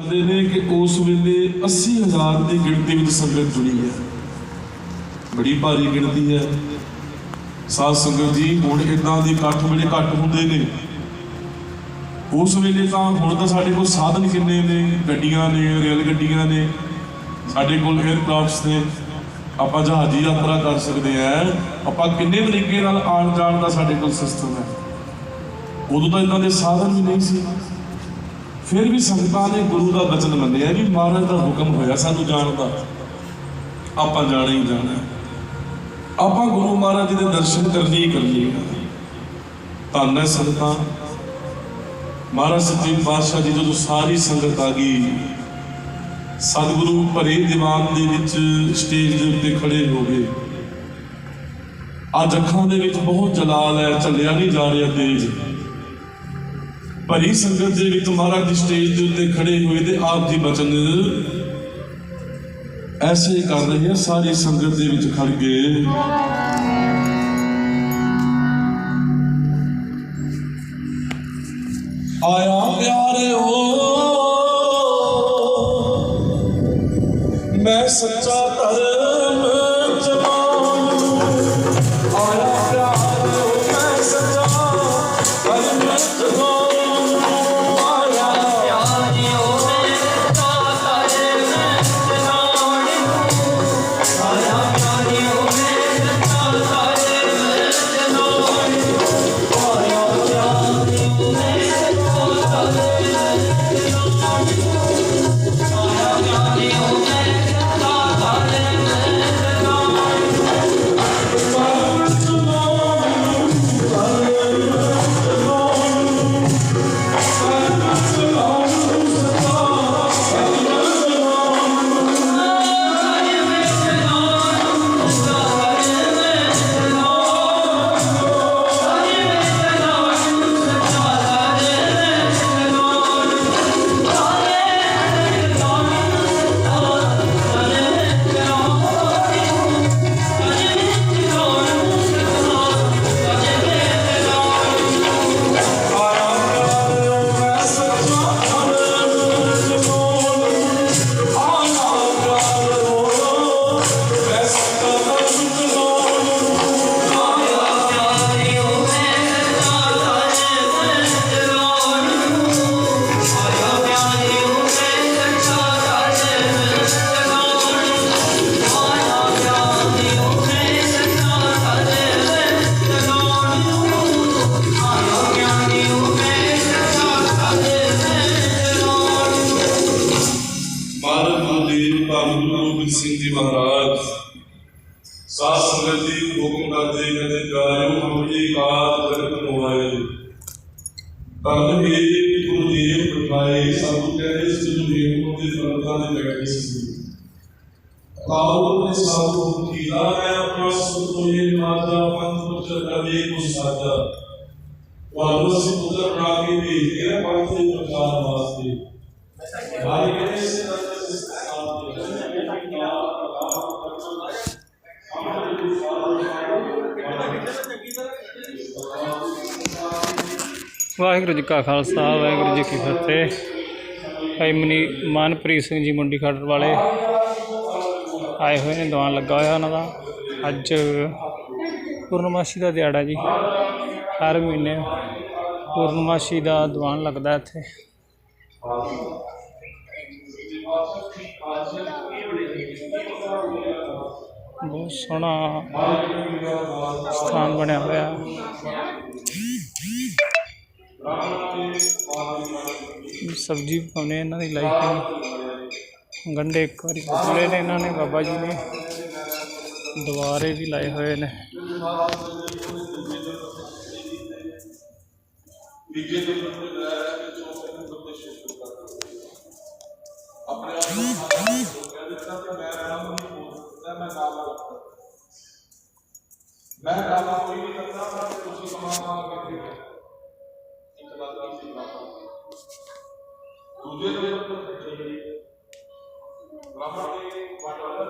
ਕਹਿੰਦੇ ਨੇ ਕਿ ਉਸ ਵੇਲੇ 80000 ਦੀ ਗਿਣਤੀ ਵਿੱਚ ਸੰਗਤ ਜੁੜੀ ਹੈ। ਬੜੀ ਭਾਰੀ ਗਿਣਤੀ ਹੈ। ਸਾਧ ਸੰਗਤ ਜੀ, ਹੁਣ ਇਦਾਂ ਦੇ ਇਕੱਠ ਬੜੇ ਘੱਟ ਹੁੰਦੇ ਨੇ। ਉਸ ਵੇਲੇ ਤਾਂ ਹੁਣ ਤਾਂ ਸਾਡੇ ਕੋਲ ਸਾਧਨ ਕਿੰਨੇ ਨੇ, ਗੱਡੀਆਂ ਨੇ, ਰੇਲ ਗੱਡੀਆਂ ਨੇ, ਸਾਡੇ ਕੋਲ 에ਅਰਕ੍ਰਾਫਟਸ ਨੇ। ਆਪਾਂ ਜਹਾਜ਼ੀ ਯਾਤਰਾ ਕਰ ਸਕਦੇ ਆ ਆਪਾਂ ਕਿੰਨੇ ਤਰੀਕੇ ਨਾਲ ਆਉਣ ਜਾਣ ਦਾ ਸਾਡੇ ਕੋਲ ਸਿਸਟਮ ਹੈ। ਉਦੋਂ ਤਾਂ ਇਦਾਂ ਦੇ ਸਾਧਨ ਵੀ ਨਹੀਂ ਸੀ। ਫਿਰ ਵੀ ਸੰਗਤਾਂ ਨੇ ਗੁਰੂ ਦਾ ਬਚਨ ਮੰਨਿਆ ਵੀ ਮਹਾਰਾਜ ਦਾ ਹੁਕਮ ਹੋਇਆ ਸਾਨੂੰ ਜਾਣ ਦਾ। ਆਪਾਂ ਜਾਣਾ ਹੀ ਜਾਣਾ। ਆਪਾਂ ਗੁਰੂ ਮਹਾਰਾਜ ਜੀ ਦੇ ਦਰਸ਼ਨ ਕਰਨੇ ਹੀ ਕਰਨੇ ਧੰਨ ਹੈ ਸੰਗਤਾਂ, ਮਹਾਰਾਜ ਸੱਚੇ ਪਾਤਸ਼ਾਹ ਜੀ, ਜਦੋਂ ਸਾਰੀ ਸੰਗਤ ਆ ਗਈ, ਸਤਿਗੁਰੂ ਭਰੇ ਦੀਵਾਨ ਦੇ ਵਿੱਚ ਸਟੇਜ ਦੇ ਉੱਤੇ ਖੜੇ ਹੋ ਗਏ। ਅੱਜ ਅੱਖਾਂ ਦੇ ਵਿੱਚ ਬਹੁਤ ਜਲਾਲ ਹੈ, ਝੱਲਿਆ ਨਹੀਂ ਜਾ ਰਿਹਾ ਤੇਜ। ਭਰੀ ਸੰਗਤ ਦੇ ਵਿੱਚ ਮਹਾਰਾਜ ਸਟੇਜ ਦੇ ਉੱਤੇ ਖੜੇ ਹੋਏ ਤੇ ਆਪ ਜੀ ਬਚਨ ਐਸੇ ਕਰ ਰਹੇ ਆ, ਸਾਰੀ ਸੰਗਤ ਦੇ ਵਿੱਚ ਖੜ ਕੇ। ਆਇਆ ਪਿਆਰੇ ਹੋ। ਮੈਂ ਸੱਚਾ ਗੁਰੂ ਗੋਬਿੰਦ ਸਿੰਘ ਜੀ ਮਹਾਰਾਜ। ਸਾਧ ਸੰਗਤ ਜੀ, ਹੁਕਮ ਕਰਦੇ ਕਹਿੰਦੇ, ਜਾਇਓ ਹਮਰੀ ਕਾਤ ਜਗਤ ਮੋਏ ਧੰਨ ਹੈ ਗੁਰਦੇਵ ਪ੍ਰਭਾਏ ਸਾਧੂ ਕਹਿੰਦੇ ਇਸ ਨੂੰ ਦੇਵ ਦੇ ਫਰਜ਼ਾਂ ਦੇ ਬੈਠੇ ਸੀ। ਕਾਉ ਨੇ ਸਾਧੂ ਕੀਲਾ ਹੈ, ਆਪਣਾ ਸੁਖ ਮਾਤਾ ਪੰਥ ਪੁੱਤਰ ਕਵੇ ਕੋ ਸਾਜਾ। ਵਾਲੋ ਅਸੀਂ ਪੁੱਤਰ ਬਣਾ ਕੇ ਭੇਜ ਕੇ ਪੰਥ ਦੇ ਪ੍ਰਚਾਰ ਵਾਸਤੇ। ਭਾਈ ਕਹਿੰਦੇ ਇਸ ਵਾਹਿਗੁਰੂ ਜੀ ਕਾ ਖਾਲਸਾ, ਵਾਹਿਗੁਰੂ ਜੀ ਕੀ ਫਤਿਹ। ਭਾਈ ਮਨੀ ਮਨਪ੍ਰੀਤ ਸਿੰਘ ਜੀ ਮੁੰਡੀ ਖੱਟਰ ਵਾਲੇ ਆਏ ਹੋਏ ਨੇ, ਦੀਵਾਨ ਲੱਗਾ ਹੋਇਆ ਉਹਨਾਂ ਦਾ। ਅੱਜ ਪੂਰਨਮਾਸ਼ੀ ਦਾ ਦਿਹਾੜਾ ਜੀ। ਹਰ ਮਹੀਨੇ ਪੂਰਨਮਾਸ਼ੀ ਦਾ ਦੀਵਾਨ ਲੱਗਦਾ ਇੱਥੇ। ਬਹੁਤ ਸੋਹਣਾ ਸਥਾਨ ਬਣਿਆ ਹੋਇਆ। ਸਬਜੀ ਪਾਉਣੇ ਇਹਨਾਂ ਦੀ ਲਾਈਫ ਗੰਡੇ ਇੱਕ ਵਾਰੀ ਖੋਲੇ ਨੇ ਇਹਨਾਂ ਨੇ, ਬਾਬਾ ਜੀ ਨੇ। ਦੁਆਰੇ ਵੀ ਲਾਏ ਹੋਏ ਨੇ। ਤੀਜੇ ਦਿਨ ਨੂੰ ਲਾਇਆ ਕਿ ਚੌਥੇ ਦਿਨ ਬੰਦੇ ਸ਼ੁਰੂ ਕਰ ਆਪਣੇ ਆਪ ਨੂੰ ਕਹਿੰਦੇ ਤਾਂ ਕਿ ਮੈਂ ਕੰਮ ਨਹੀਂ ਹੋ ਸਕਦਾ ਮੈਂ ਕੰਮ ਕਰਦਾ, ਮੈਂ ਕੰਮ ਕੋਈ ਨਹੀਂ ਕਰਦਾ ਮੈਂ ਤੁਸੀਂ ਕਮਾਉਣਾ ਕਿੱਥੇ ਦੂਜੇ ਦਿਨ ਉੱਪਰ ਜੀ ਬ੍ਰਾਹਮਣ ਨੇ ਵਾਟਰ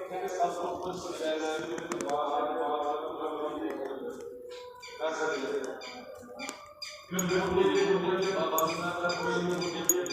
ਕਹਿੰਦੇ ਸਭ ਤੋਂ ਉੱਪਰ ਸਜਾਇਆ ਹੈ ਕਿ ਬਾਹਰ ਬਾਹਰ ਬਾਹਰ ਮੈਂ ਕਰ ਲਿਆ ਫਿਰ ਮੁੰਡੇ ਦੇ ਮੁੰਡੇ ਦੇ ਬਾਬਾ ਜੀ ਨਾਲ ਕੋਈ ਮੁੰਡੇ ਦੇ